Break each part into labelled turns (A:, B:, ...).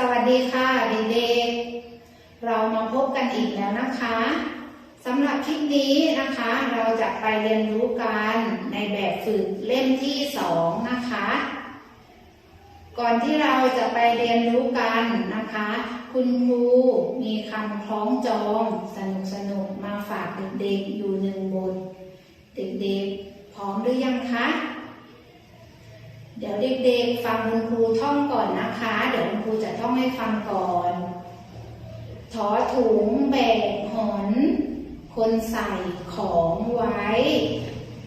A: สวัสดีค่ะเด็กๆ เรามาพบกันอีกแล้วนะคะสำหรับคลิปนี้นะคะเราจะไปเรียนรู้กันในแบบฝึกเล่มที่สองนะคะ ก่อนที่เราจะไปเรียนรู้กันนะคะ คุณครูมีคำคล้องจองสนุกๆมาฝากเด็กๆอยู่หนึ่งบท เด็กๆ พร้อมหรือยังคะ เดี๋ยวเด็กๆฟังคุณครูท่องก่อนนะคะ เดี๋ยวคุณครูจะท่องให้ฟังก่อนถอถุงแบกหอนคนใส่ของไว้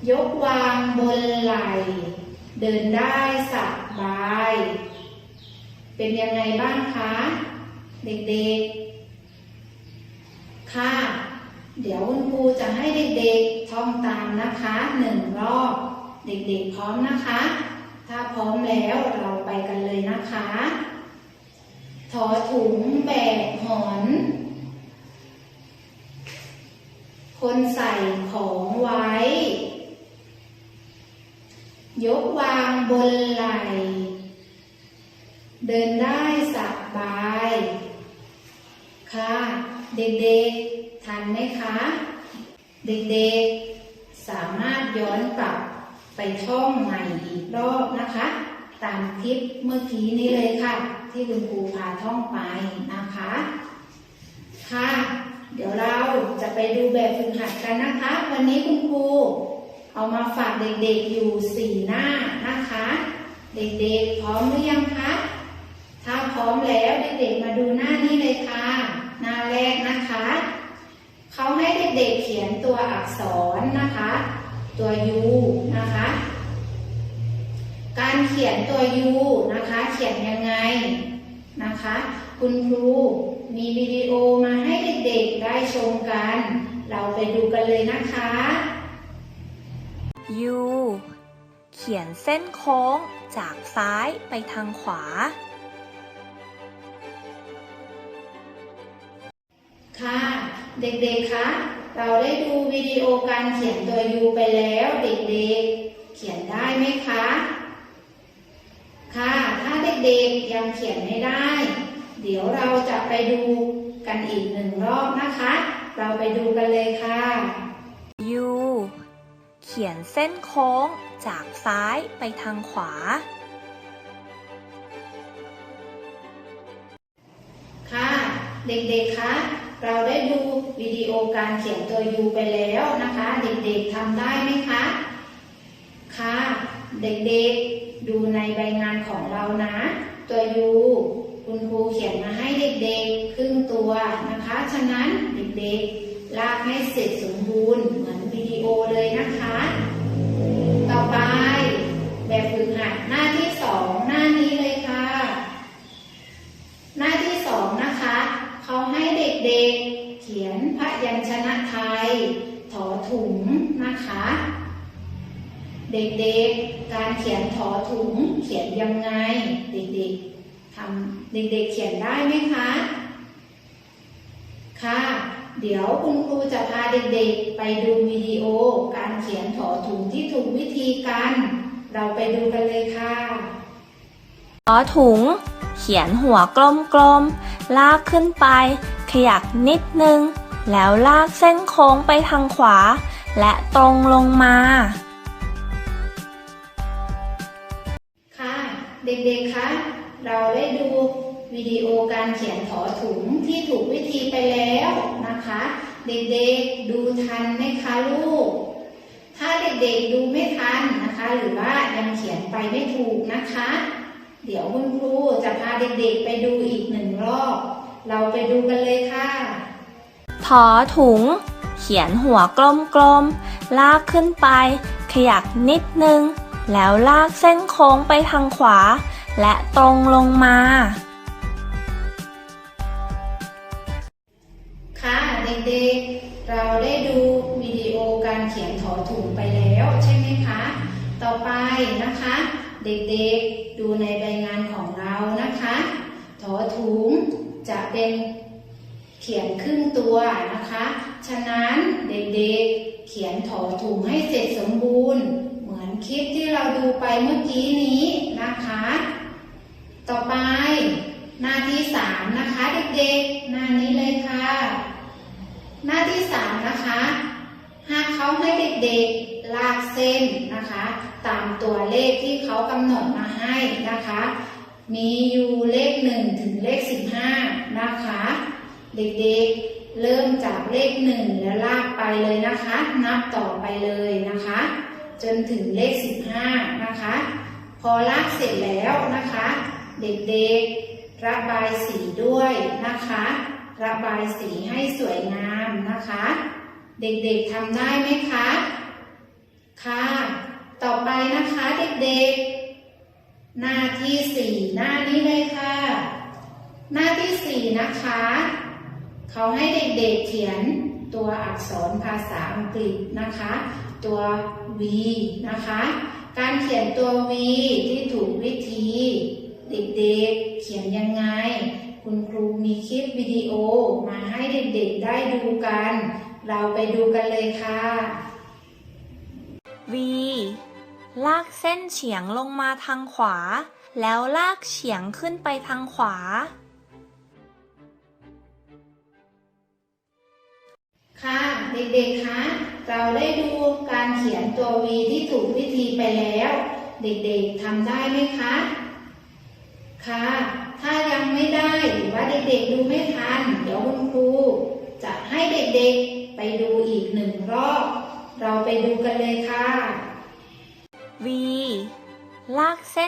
A: ยกวางบนไหลเดินได้สบาย เป็นยังไงบ้างคะ เด็กๆ ค่ะ เดี๋ยวคุณครูจะให้เด็กๆท่องตามนะคะหนึ่งรอบ เด็กๆพร้อมนะคะ ถ้าพร้อมแล้วเราไปกันเลยนะคะถอถุงแบกหอน คนใส่ของไว้ ยกวางบนไหล เดินได้สบาย ค่ะ เด็กๆ ทันไหมคะ เด็กๆ สามารถย้อนกลับ ไปท่องใหม่อีกรอบนะคะ ตามคลิปเมื่อกี้นี้เลยค่ะ ที่คุณครูพาท่องไปนะคะ ค่ะ เดี๋ยวเราจะไปดูแบบฝึกหัดกันนะคะ วันนี้คุณครูเอามาฝากเด็กๆอยู่สี่หน้านะคะ เด็กๆพร้อมหรือยังคะถ้าพร้อมแล้วเด็กๆมาดูหน้านี้เลยค่ะ หน้าแรกนะคะเขาให้เด็กๆเขียนตัวอักษรนะคะ ตัว U การเขียนตัว U นะคะ เขียนยังไงนะคะ คุณครูมีวิดีโอมาให้เด็กๆได้ชมกัน เราไปดูกันเลยนะคะ
B: U เขียนเส้นโค้งจากซ้ายไปทางขวา
A: ค่ะ เด็กๆ คะ เราได้ดูวิดีโอการเขียนตัว U ไปแล้วเด็กๆ เขียนได้ไหมคะ ค่ะ ถ้าเด็กๆยังเขียนไม่ได้ เดี๋ยวเราจะไปดูกันอีกหนึ่งรอบนะคะ เราไปดูกันเลยค่ะ
B: U เขียนเส้นโค้งจากซ้ายไปทางขวา
A: ค่ะ เด็กๆ คะ เราได้ดูวิดีโอการเขียนตัว U ไปแล้วนะคะ เด็กๆทำได้ไหมคะ ค่ะ เด็กๆ ดูในใบงานของเรานะ ตัว U คุณครูเขียนมาให้เด็กๆ ครึ่งตัวนะคะ ฉะนั้นเด็กๆ ลากให้เสร็จสมบูรณ์เหมือนวิดีโอเลยนะคะ ต่อไปแบบฝึกหัดหน้าที่สองหน้านี้เลยค่ะ หน้าที่สองนะคะเขาให้เด็กๆ เขียนพระยัญชนะไทย ถอถุงนะคะ เด็กๆ การเขียนถอถุงเขียนยังไง เด็กๆทำเด็กๆเขียนได้ไหมคะ ค่ะ เดี๋ยวคุณครูจะพาเด็กๆ ไปดูวิดีโอ การเขียนถอถุงที่ถูกวิธีกัน เราไปดูกันเลยค่ะ
B: ล้อถุง เขียนหัวกลมๆ ลากขึ้นไป ขยักนิดนึง แล้วลากเส้นโค้งไปทางขวา และตรงลงมา
A: เราได้ดูวิดีโอการเขียนถอถุงที่ถูกวิธีไปแล้วนะคะ เด็กๆดูทันไหมคะลูก ถ้าเด็กๆดูไม่ทันนะคะ หรือว่ายังเขียนไปไม่ถูกนะคะ เดี๋ยวคุณครูจะพาเด็กๆไปดูอีกหนึ่งรอบ เราไปดูกันเลยค่ะ
B: ถอถุง เขียนหัวกลมๆ ลากขึ้นไป ขยักนิดนึง แล้วลากเส้นโค้งไปทางขวา และตรงลงมา
A: ค่ะเด็กๆ เราได้ดูวิดีโอการเขียนถอถุงไปแล้วใช่ไหมคะ ต่อไปนะคะ เด็กๆดูในใบงานของเรานะคะถอถุงจะเป็นเขียนครึ่งตัวนะคะ ฉะนั้นเด็กๆเขียนถอถุงให้เสร็จสมบูรณ์ เหมือนคลิปที่เราดูไปเมื่อกี้นี้นะคะ ต่อไปหน้าที่สามนะคะเด็กๆ หน้านี้เลยค่ะ หน้าที่สามนะคะหากเขาให้เด็กๆลากเส้นนะคะ ตามตัวเลขที่เขากำหนดมาให้นะคะ มีอยู่เลขหนึ่งถึงเลขสิบห้านะคะ เด็กๆเริ่มจากเลขหนึ่งแล้วลากไปเลยนะคะ นับต่อไปเลยนะคะ จนถึงเลขสิบห้านะคะ พอลากเสร็จแล้วนะคะ เด็กๆ ระบายสีด้วยนะคะ ระบายสีให้สวยงามนะคะ เด็กๆทำได้ไหมคะ ค่ะ ต่อไปนะคะเด็กๆ หน้าที่สี่หน้านี้เลยค่ะ หน้าที่สี่นะคะ เขาให้เด็กๆเขียนตัวอักษรภาษาอังกฤษนะคะ ตัว V นะคะ การเขียนตัว V ที่ถูกวิธี เด็กๆ เขียนยังไง คุณครูมีคลิปวิดีโอมาให้เด็กๆได้ดูกัน เราไปดูกันเลยค่ะ
B: V ลากเส้นเฉียงลงมาทางขวา แล้วลากเฉียงขึ้นไปทางขวา
A: ค่ะเด็กๆ คะ เราได้ดูการเขียนตัว V ที่ถูกวิธีไปแล้ว เด็กๆทำได้ไหมคะ ค่ะ ถ้ายังไม่ได้หรือว่าเด็กๆดูไม่ทัน เดี๋ยวคุณครูจะให้เด็กๆไปดูอีกหนึ่งรอบ เราไปดูกันเลยค่ะ
B: V ลากเส้น